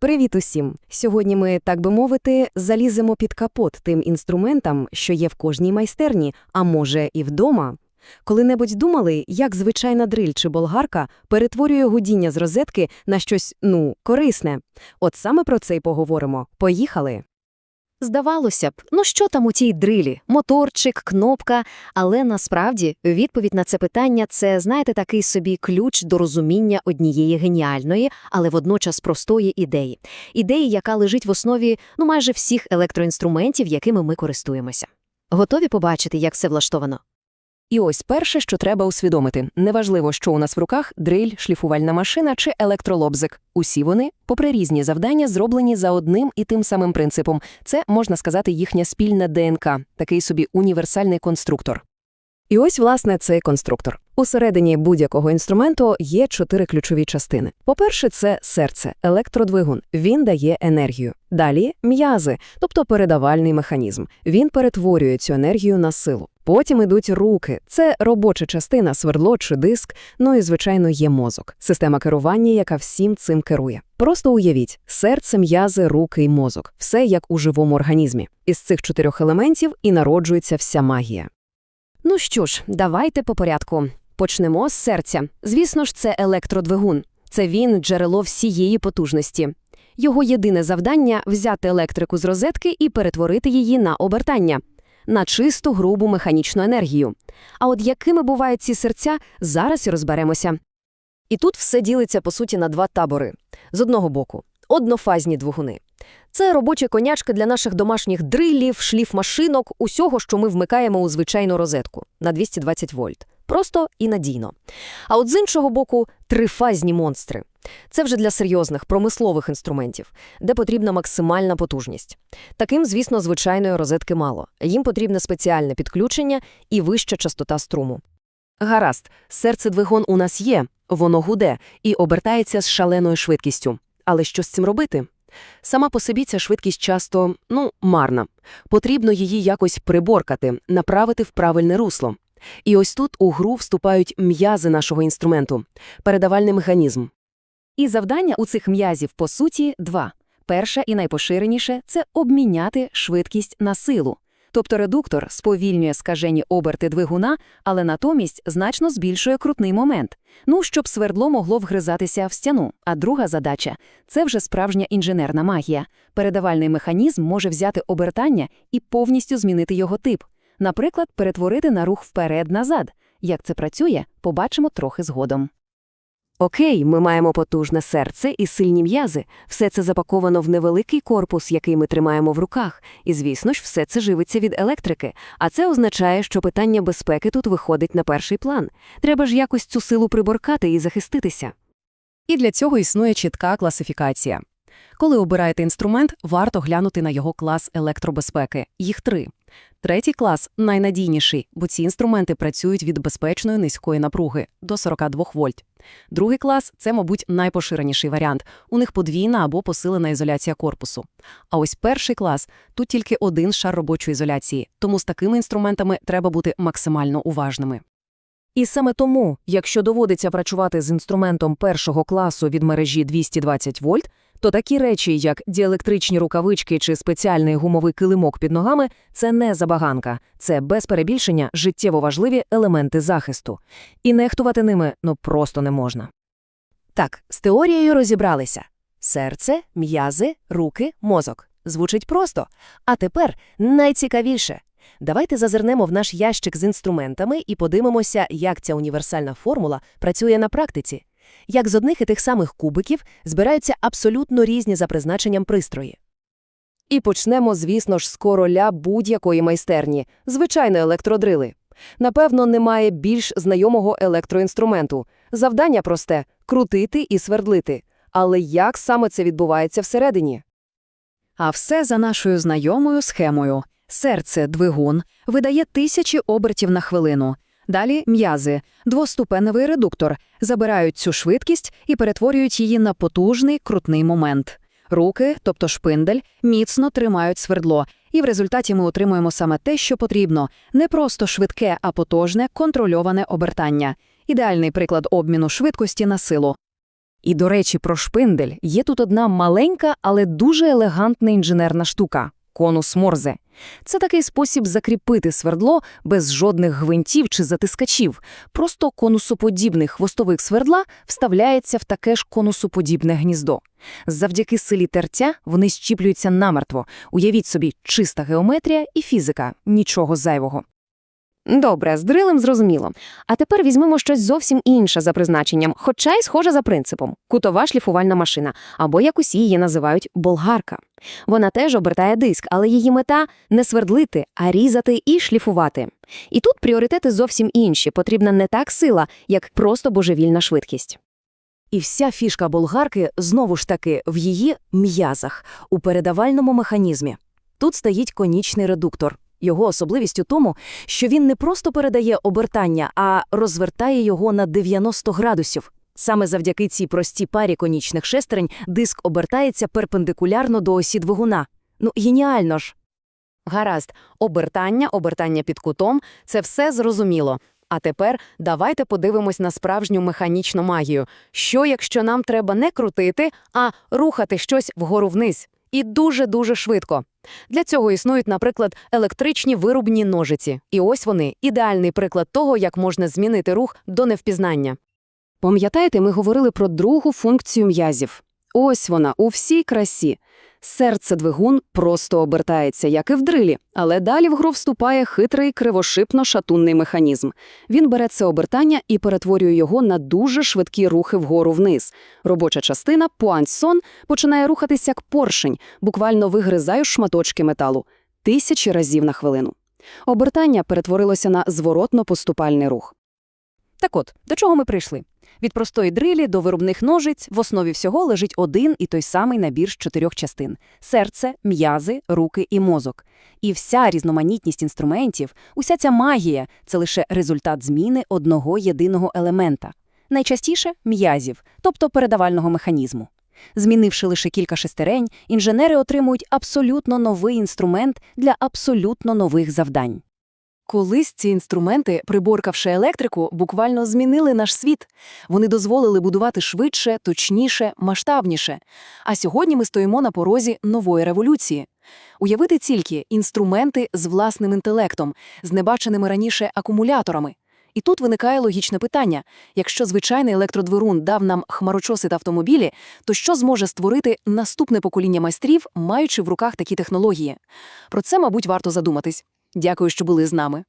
Привіт усім! Сьогодні ми, так би мовити, заліземо під капот тим інструментам, що є в кожній майстерні, а може і вдома. Коли-небудь думали, як звичайна дриль чи болгарка перетворює гудіння з розетки на щось, ну, корисне? От саме про це й поговоримо. Поїхали! Здавалося б, ну що там у тій дрилі? Моторчик, кнопка. Але насправді відповідь на це питання це, знаєте, такий собі ключ до розуміння однієї геніальної, але водночас простої ідеї. Ідеї, яка лежить в основі ну майже всіх електроінструментів, якими ми користуємося. Готові побачити, як все влаштовано? І ось перше, що треба усвідомити. Неважливо, що у нас в руках – дриль, шліфувальна машина чи електролобзик. Усі вони, попри різні завдання, зроблені за одним і тим самим принципом. Це, можна сказати, їхня спільна ДНК, такий собі універсальний конструктор. І ось, власне, цей конструктор. Усередині будь-якого інструменту є чотири ключові частини. По-перше, це серце, електродвигун. Він дає енергію. Далі – м'язи, тобто передавальний механізм. Він перетворює цю енергію на силу. Потім ідуть руки. Це робоча частина, свердло чи диск, ну і, звичайно, є мозок. Система керування, яка всім цим керує. Просто уявіть, серце, м'язи, руки і мозок. Все як у живому організмі. Із цих чотирьох елементів і народжується вся магія. Ну що ж, давайте по порядку. Почнемо з серця. Звісно ж, це електродвигун. Це він джерело всієї потужності. Його єдине завдання взяти електрику з розетки і перетворити її на обертання, на чисту грубу механічну енергію. А от якими бувають ці серця, зараз і розберемося. І тут все ділиться, по суті, на два табори. З одного боку – однофазні двигуни. Це робочі конячки для наших домашніх дрилів, шліфмашинок, усього, що ми вмикаємо у звичайну розетку на 220 вольт. Просто і надійно. А от з іншого боку, трифазні монстри. Це вже для серйозних промислових інструментів, де потрібна максимальна потужність. Таким, звісно, звичайної розетки мало. Їм потрібне спеціальне підключення і вища частота струму. Гаразд, серце-двигун у нас є, воно гуде і обертається з шаленою швидкістю. Але що з цим робити? Сама по собі ця швидкість часто, ну, марна. Потрібно її якось приборкати, направити в правильне русло. І ось тут у гру вступають м'язи нашого інструменту, передавальний механізм. І завдання у цих м'язів, по суті, два. Перше і найпоширеніше – це обміняти швидкість на силу. Тобто редуктор сповільнює скажені оберти двигуна, але натомість значно збільшує крутний момент. Ну, щоб свердло могло вгризатися в стіну. А друга задача – це вже справжня інженерна магія. Передавальний механізм може взяти обертання і повністю змінити його тип. Наприклад, перетворити на рух вперед-назад. Як це працює, побачимо трохи згодом. Окей, ми маємо потужне серце і сильні м'язи. Все це запаковано в невеликий корпус, який ми тримаємо в руках. І, звісно ж, все це живиться від електрики. А це означає, що питання безпеки тут виходить на перший план. Треба ж якось цю силу приборкати і захиститися. І для цього існує чітка класифікація. Коли обираєте інструмент, варто глянути на його клас електробезпеки. Їх три. Третій клас найнадійніший, бо ці інструменти працюють від безпечної низької напруги до 42 вольт. Другий клас це, мабуть, найпоширеніший варіант. У них подвійна або посилена ізоляція корпусу. А ось перший клас тут тільки один шар робочої ізоляції, тому з такими інструментами треба бути максимально уважними. І саме тому, якщо доводиться працювати з інструментом першого класу від мережі 220 вольт, то такі речі, як діелектричні рукавички чи спеціальний гумовий килимок під ногами, це не забаганка, це без перебільшення життєво важливі елементи захисту. І нехтувати ними ну просто не можна. Так, з теорією розібралися. Серце, м'язи, руки, мозок. Звучить просто. А тепер найцікавіше. Давайте зазирнемо в наш ящик з інструментами і подивимося, як ця універсальна формула працює на практиці як з одних і тих самих кубиків збираються абсолютно різні за призначенням пристрої. І почнемо, звісно ж, з короля будь-якої майстерні, звичайно, електродрили. Напевно, немає більш знайомого електроінструменту. Завдання просте крутити і свердлити. Але як саме це відбувається всередині? А все за нашою знайомою схемою. Серце, двигун, видає тисячі обертів на хвилину. Далі м'язи, двоступеневий редуктор, забирають цю швидкість і перетворюють її на потужний крутний момент. Руки, тобто шпиндель, міцно тримають свердло, і в результаті ми отримуємо саме те, що потрібно не просто швидке, а потужне контрольоване обертання. Ідеальний приклад обміну швидкості на силу. І, до речі, про шпиндель є тут одна маленька, але дуже елегантна інженерна штука – конус Морзе. Це такий спосіб закріпити свердло без жодних гвинтів чи затискачів. Просто конусоподібний хвостовик свердла вставляється в таке ж конусоподібне гніздо. Завдяки силі тертя вони щіплюються намертво. Уявіть собі, чиста геометрія і фізика, нічого зайвого. Добре, з дрилем зрозуміло. А тепер візьмемо щось зовсім інше за призначенням, хоча й схоже за принципом – кутова шліфувальна машина, або як усі її називають болгарка. Вона теж обертає диск, але її мета – не свердлити, а різати і шліфувати. І тут пріоритети зовсім інші, потрібна не так сила, як просто божевільна швидкість. І вся фішка болгарки знову ж таки в її м'язах, у передавальному механізмі. Тут стоїть конічний редуктор. Його особливість у тому, що він не просто передає обертання, а розвертає його на 90 градусів. Саме завдяки цій простій парі конічних шестерень диск обертається перпендикулярно до осі двигуна. Ну, геніально ж! Гаразд, обертання, обертання під кутом – це все зрозуміло. А тепер давайте подивимось на справжню механічну магію. Що, якщо нам треба не крутити, а рухати щось вгору-вниз? І дуже-дуже швидко. Для цього існують, наприклад, електричні вирубні ножиці. І ось вони – ідеальний приклад того, як можна змінити рух до невпізнання. Пам'ятаєте, ми говорили про другу функцію м'язів. Ось вона, у всій красі. Серце-двигун просто обертається, як і в дрилі, але далі в гру вступає хитрий кривошипно-шатунний механізм. Він бере це обертання і перетворює його на дуже швидкі рухи вгору-вниз. Робоча частина, пуансон, починає рухатись як поршень, буквально вигризає шматочки металу. Тисячі разів на хвилину. Обертання перетворилося на зворотно-поступальний рух. Так от, до чого ми прийшли? Від простої дрилі до виробних ножиць в основі всього лежить один і той самий набір з чотирьох частин – серце, м'язи, руки і мозок. І вся різноманітність інструментів, уся ця магія – це лише результат зміни одного єдиного елемента. Найчастіше – м'язів, тобто передавального механізму. Змінивши лише кілька шестерень, інженери отримують абсолютно новий інструмент для абсолютно нових завдань. Колись ці інструменти, приборкавши електрику, буквально змінили наш світ. Вони дозволили будувати швидше, точніше, масштабніше. А сьогодні ми стоїмо на порозі нової революції. Уявити тільки інструменти з власним інтелектом, з небаченими раніше акумуляторами. І тут виникає логічне питання. Якщо звичайний електродвигун дав нам хмарочоси та автомобілі, то що зможе створити наступне покоління майстрів, маючи в руках такі технології? Про це, мабуть, варто задуматись. Дякую, що були з нами.